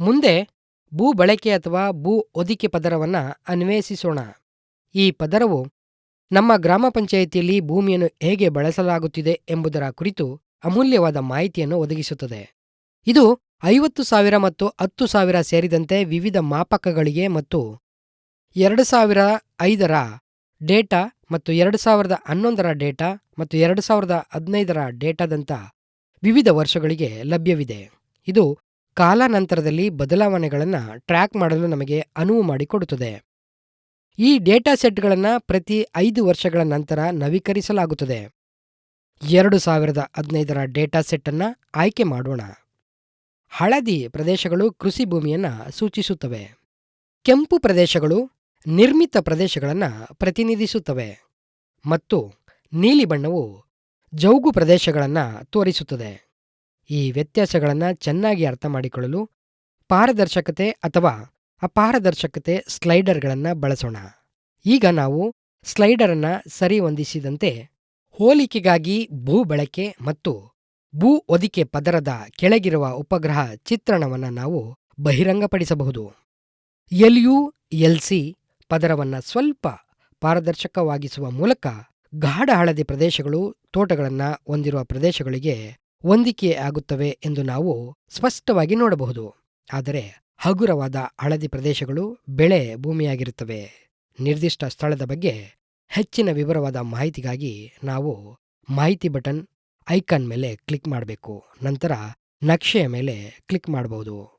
ಮುಂದೆ ಭೂ ಬಳಕೆ ಅಥವಾ ಭೂ ಒದಿಕೆ ಪದರವನ್ನು ಅನ್ವೇಷಿಸೋಣ. ಈ ಪದರವು ನಮ್ಮ ಗ್ರಾಮ ಪಂಚಾಯಿತಿಯಲ್ಲಿ ಭೂಮಿಯನ್ನು ಹೇಗೆ ಬಳಸಲಾಗುತ್ತಿದೆ ಎಂಬುದರ ಕುರಿತು ಅಮೂಲ್ಯವಾದ ಮಾಹಿತಿಯನ್ನು ಒದಗಿಸುತ್ತದೆ. ಇದು ಐವತ್ತು ಸಾವಿರ ಮತ್ತು ಹತ್ತು ಸಾವಿರ ಸೇರಿದಂತೆ ವಿವಿಧ ಮಾಪಕಗಳಿಗೆ ಮತ್ತು ಎರಡು ಸಾವಿರ ಐದರ ಡೇಟಾ ಮತ್ತು ಎರಡು ಸಾವಿರದ ಹನ್ನೊಂದರ ಡೇಟಾ ಮತ್ತು ಎರಡು ಸಾವಿರದ ಹದಿನೈದರ ಡೇಟಾದಂಥ ವಿವಿಧ ವರ್ಷಗಳಿಗೆ ಲಭ್ಯವಿದೆ. ಇದು ಕಾಲಾನಂತರದಲ್ಲಿ ಬದಲಾವಣೆಗಳನ್ನು ಟ್ರ್ಯಾಕ್ ಮಾಡಲು ನಮಗೆ ಅನುವು ಮಾಡಿಕೊಡುತ್ತದೆ. ಈ ಡೇಟಾ ಸೆಟ್ಗಳನ್ನು ಪ್ರತಿ ಐದು ವರ್ಷಗಳ ನಂತರ ನವೀಕರಿಸಲಾಗುತ್ತದೆ. ಎರಡು ಸಾವಿರದ ಹದಿನೈದರ ಡೇಟಾ ಸೆಟ್ಟನ್ನು ಆಯ್ಕೆ ಮಾಡೋಣ. ಹಳದಿ ಪ್ರದೇಶಗಳು ಕೃಷಿ ಭೂಮಿಯನ್ನು ಸೂಚಿಸುತ್ತವೆ. ಕೆಂಪು ಪ್ರದೇಶಗಳು ನಿರ್ಮಿತ ಪ್ರದೇಶಗಳನ್ನು ಪ್ರತಿನಿಧಿಸುತ್ತವೆ. ಮತ್ತು ನೀಲಿ ಬಣ್ಣವು ಜೌಗು ಪ್ರದೇಶಗಳನ್ನು ತೋರಿಸುತ್ತದೆ. ಈ ವ್ಯತ್ಯಾಸಗಳನ್ನು ಚೆನ್ನಾಗಿ ಅರ್ಥ ಮಾಡಿಕೊಳ್ಳಲು ಪಾರದರ್ಶಕತೆ ಅಥವಾ ಅಪಾರದರ್ಶಕತೆ ಸ್ಲೈಡರ್ಗಳನ್ನು ಬಳಸೋಣ. ಈಗ ನಾವು ಸ್ಲೈಡರನ್ನು ಸರಿಹೊಂದಿಸಿದಂತೆ ಹೋಲಿಕೆಗಾಗಿ ಭೂ ಬಳಕೆ ಮತ್ತು ಭೂ ಒದಿಕೆ ಪದರದ ಕೆಳಗಿರುವ ಉಪಗ್ರಹ ಚಿತ್ರಣವನ್ನು ನಾವು ಬಹಿರಂಗಪಡಿಸಬಹುದು. ಎಲ್ ಯು, ಎಲ್ ಸಿ ಪದರವನ್ನು ಸ್ವಲ್ಪ ಪಾರದರ್ಶಕವಾಗಿಸುವ ಮೂಲಕ ಗಾಢ ಹಳದಿ ಪ್ರದೇಶಗಳು ತೋಟಗಳನ್ನು ಹೊಂದಿರುವ ಪ್ರದೇಶಗಳಿಗೆ ಹೊಂದಿಕೆ ಆಗುತ್ತವೆ ಎಂದು ನಾವು ಸ್ಪಷ್ಟವಾಗಿ ನೋಡಬಹುದು. ಆದರೆ ಹಗುರವಾದ ಹಳದಿ ಪ್ರದೇಶಗಳು ಬೆಳೆ ಭೂಮಿಯಾಗಿರುತ್ತವೆ. ನಿರ್ದಿಷ್ಟ ಸ್ಥಳದ ಬಗ್ಗೆ ಹೆಚ್ಚಿನ ವಿವರವಾದ ಮಾಹಿತಿಗಾಗಿ ನಾವು ಮಾಹಿತಿ ಬಟನ್ ಐಕಾನ್ ಮೇಲೆ ಕ್ಲಿಕ್ ಮಾಡಬೇಕು. ನಂತರ ನಕ್ಷೆಯ ಮೇಲೆ ಕ್ಲಿಕ್ ಮಾಡಬಹುದು.